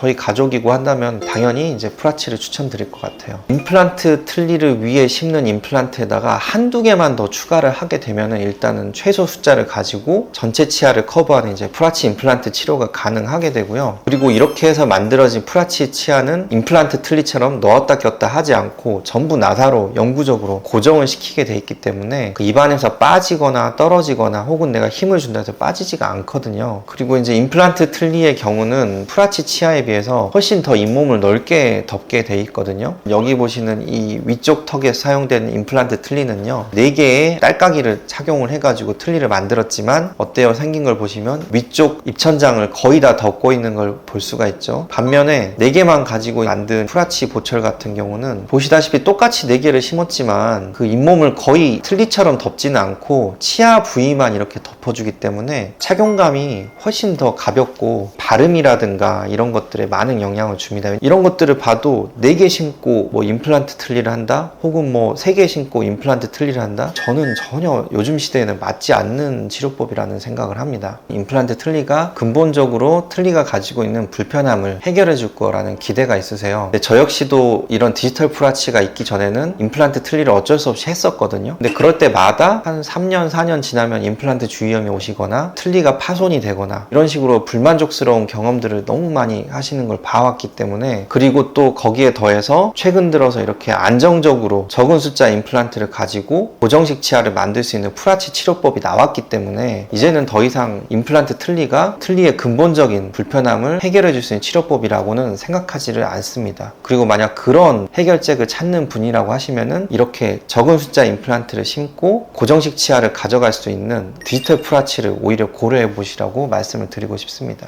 저희 가족이고 한다면 당연히 이제 프라치를 추천드릴 것 같아요. 임플란트 틀니를 위에 심는 임플란트에다가 한두 개만 더 추가를 하게 되면은 일단은 최소 숫자를 가지고 전체 치아를 커버하는 이제 프라치 임플란트 치료가 가능하게 되고요. 그리고 이렇게 해서 만들어진 프라치 치아는 임플란트 틀니처럼 넣었다 꼈다 하지 않고 전부 나사로 영구적으로 고정을 시키게 돼 있기 때문에 그 입안에서 빠지거나 떨어지거나 혹은 내가 힘을 준다 해서 빠지지가 않거든요. 그리고 이제 임플란트 틀니의 경우는 프라치 치아에 비해서 훨씬 더 잇몸을 넓게 덮게 돼 있거든요. 여기 보시는 이 위쪽 턱에 사용된 임플란트 틀니는요. 4개의 딸깍이를 착용을 해가지고 틀니를 만들었지만 어때요? 생긴 걸 보시면 위쪽 입천장을 거의 다 덮고 있는 걸 볼 수가 있죠. 반면에 4개만 가지고 만든 프라치 보철 같은 경우는 보시다시피 똑같이 4개를 심었지만 그 잇몸을 거의 틀니처럼 덮지는 않고 치아 부위만 이렇게 덮어주기 때문에 착용감이 훨씬 더 가볍고 발음이라든가 이런 것들 에 많은 영향을 줍니다. 이런 것들을 봐도 4개 심고 뭐 임플란트 틀니를 한다? 혹은 뭐 3개 심고 임플란트 틀니를 한다? 저는 전혀 요즘 시대에는 맞지 않는 치료법이라는 생각을 합니다. 임플란트 틀니가 근본적으로 틀니가 가지고 있는 불편함을 해결해 줄 거라는 기대가 있으세요. 저 역시도 이런 디지털 프라치가 있기 전에는 임플란트 틀니를 어쩔 수 없이 했었거든요. 근데 그럴 때마다 한 3년, 4년 지나면 임플란트 주위염이 오시거나 틀니가 파손이 되거나 이런 식으로 불만족스러운 경험들을 너무 많이 하시는 걸 봐왔기 때문에 그리고 또 거기에 더해서 최근 들어서 이렇게 안정적으로 적은 숫자 임플란트를 가지고 고정식 치아를 만들 수 있는 프라치 치료법이 나왔기 때문에 이제는 더 이상 임플란트 틀니가 틀니의 근본적인 불편함을 해결해 줄 수 있는 치료법이라고는 생각하지를 않습니다. 그리고 만약 그런 해결책을 찾는 분이라고 하시면은 이렇게 적은 숫자 임플란트를 심고 고정식 치아를 가져갈 수 있는 디지털 프라치를 오히려 고려해 보시라고 말씀을 드리고 싶습니다.